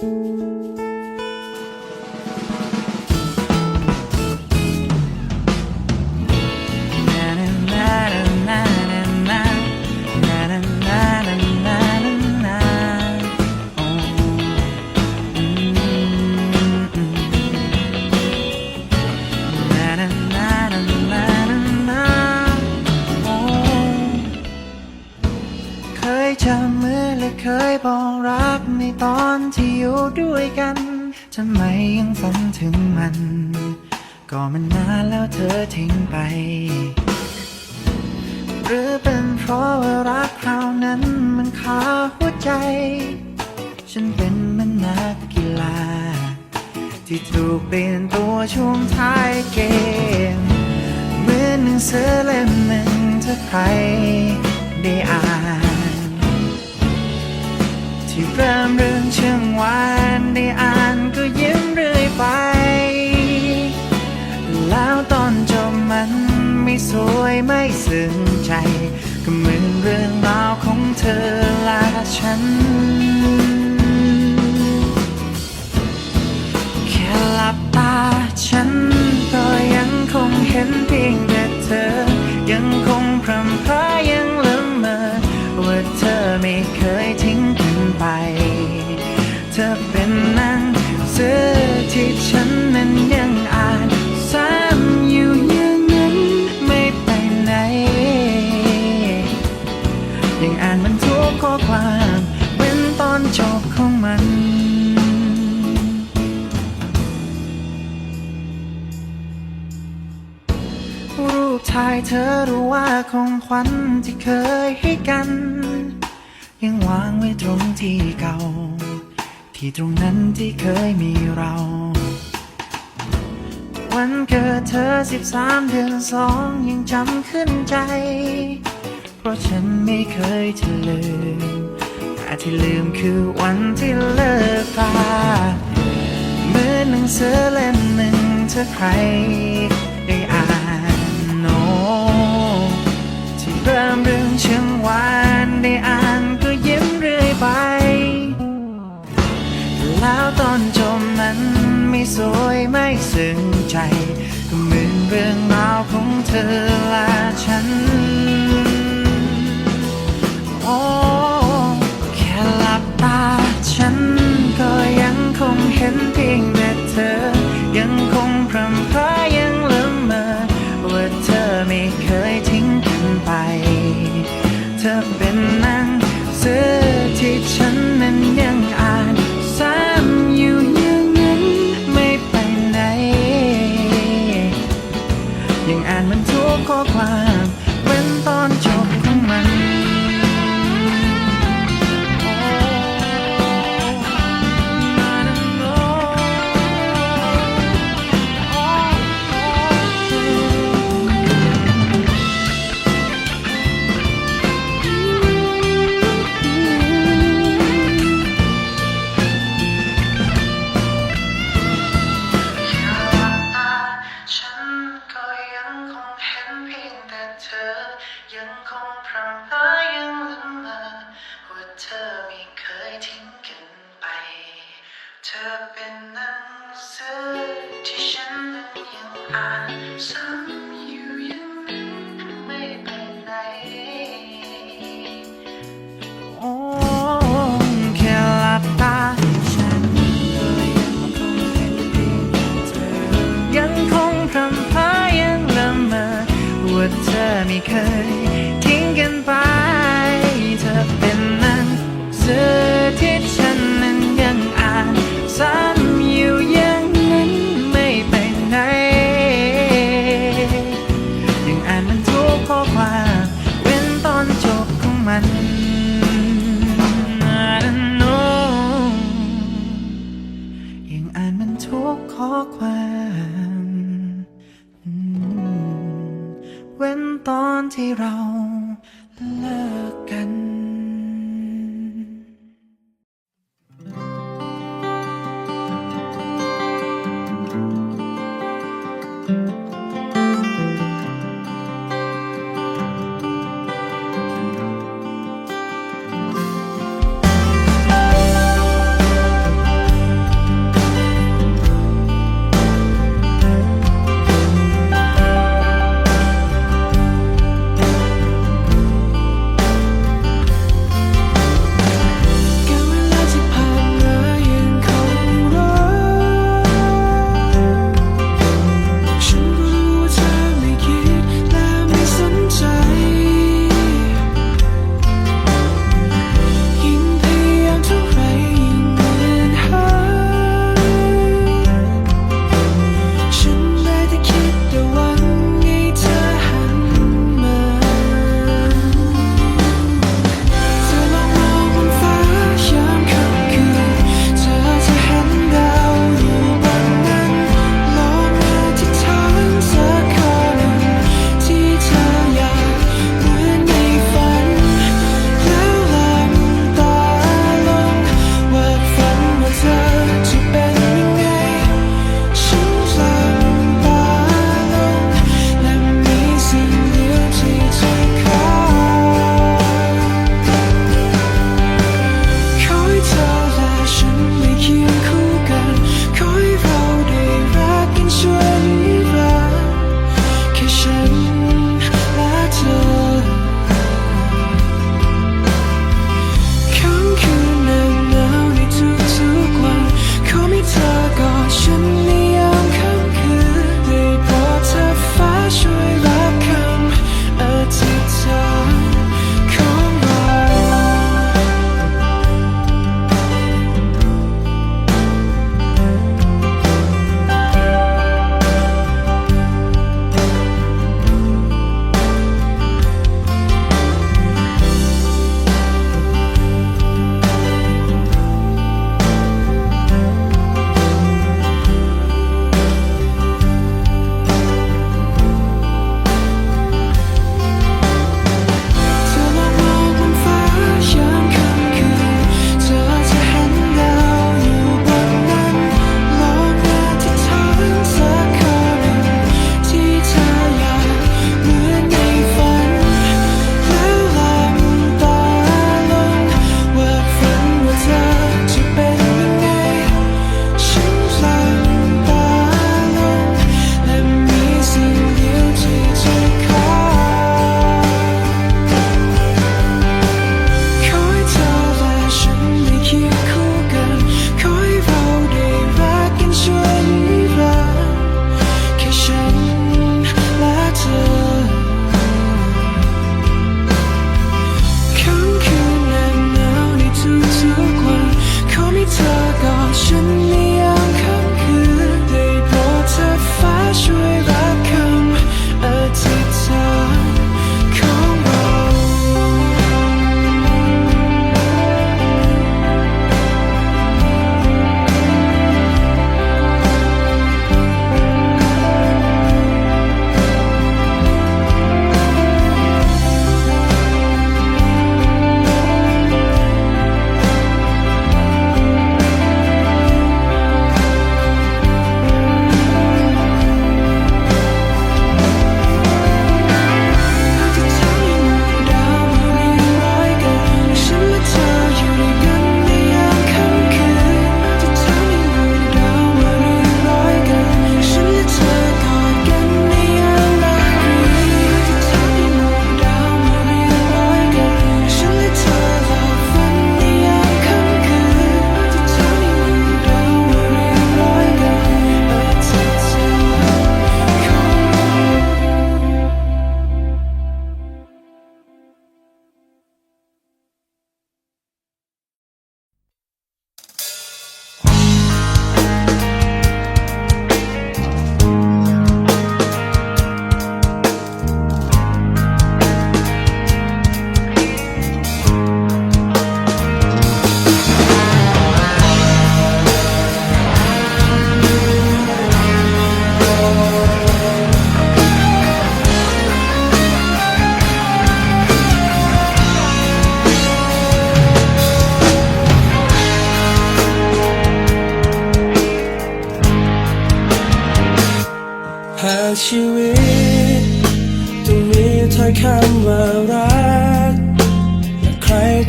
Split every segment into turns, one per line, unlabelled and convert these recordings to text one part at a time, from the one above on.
เค มันนานแล้วเธ
อทิ้งไป หรือเป็นเพราะว่ารักคราวนั้นมันคาหัวใจ ฉันเป็นมันนักกีฬา ที่ถูกเปลี่ยนตัวช่วงท้ายเกม เหมือนหนังสือเล่มหนึ่งถ้าใครได้อ่าน ที่เริ่มเรื่องเชิงวานได้อ่านก็ยิ้มเรื่อยไป แล้วตอนจบมันไม่สวยไม่ซึ้งใจ ก็เหมือนเรื่องราวของเธอและฉันายเธอรู้ว่าของขวัญที่เคยให้กัน ยังวางไว้ตรงที่เก่า ที่ตรงนั้นที่เคยมีเรา วันเกิดเธอสิบสามเดือนสองยังจำขึ้นใจ เพราะฉันไม่เคยจะลืมแต่ที่ลืมคือวันที่เลิกตาเหมือนหนังสือเล่มหนึ่งถ้าใคร ไม่สวยไม่สึงใจ ก็เหมือนเรื่องราวของเธอและฉัน โอ้แค่หลับตาฉันก็ยังคงเห็นเพียงแต่เธอ ยังคงพรำเพรยังลืมเมอว่าเธอไม่เคยทิ้งกันไป เธอเป็นนางเสือที่ฉันนั้นยัง อไ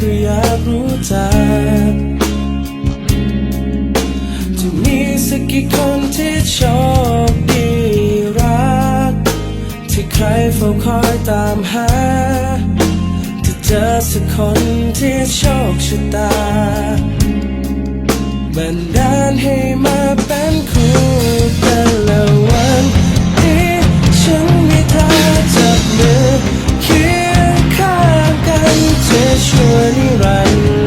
ก็อยากรู้
จักจะมีสักกี่คนที่โชคดีรัก ที่ใครเฝ้าคอยตามหาจะเจอสักคนที่โชคชะตาบันดาลให้มาเป็นคู่แต่ละวันที่ฉันมีเธอ เจะช่วยนิรันดร์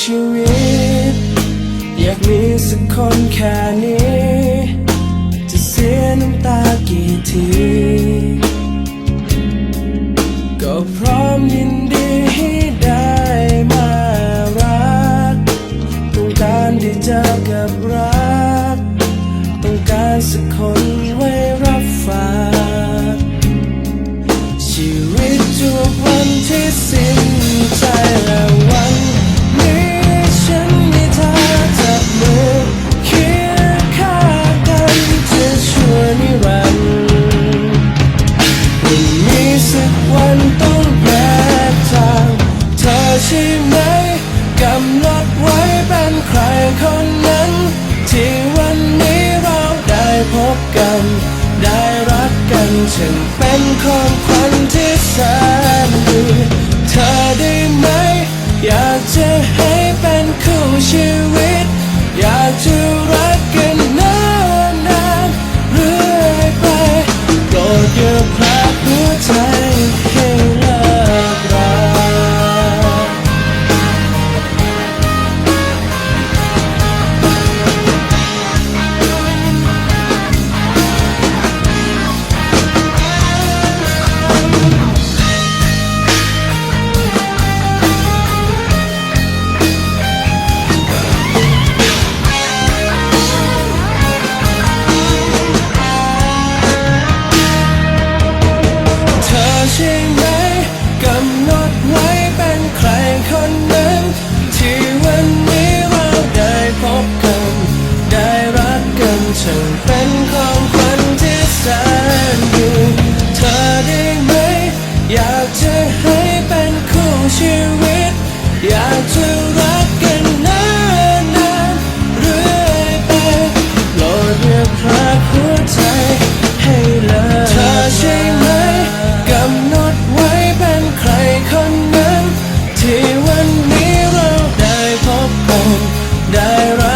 ชีวิต อยากมีสักคนแค่นี้ จะเสียน้ำตากี่ที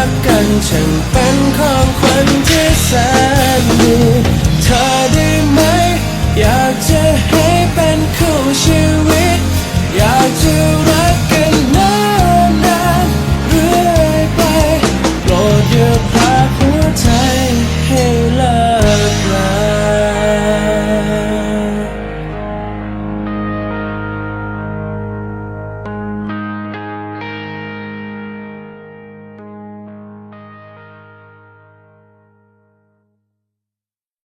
ักกันช่างเป็นของคนที่แสนดีเธอได้ไหม อยากจะเห็น